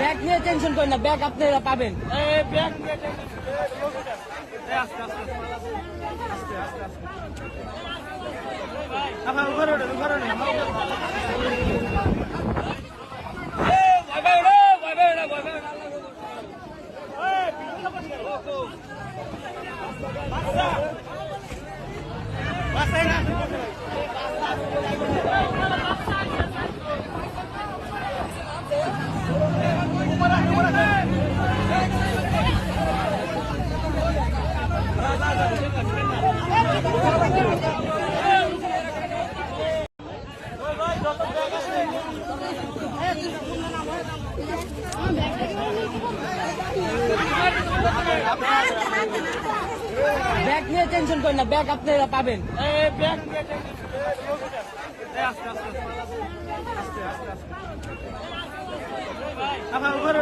Bag নিয়ে tension করেন না ব্যাগ আপনারা পাবেন। ব্যাগ নিয়ে টেনশন করেন না ব্যাগ আপনারা পাবেন। আপনার ঘরে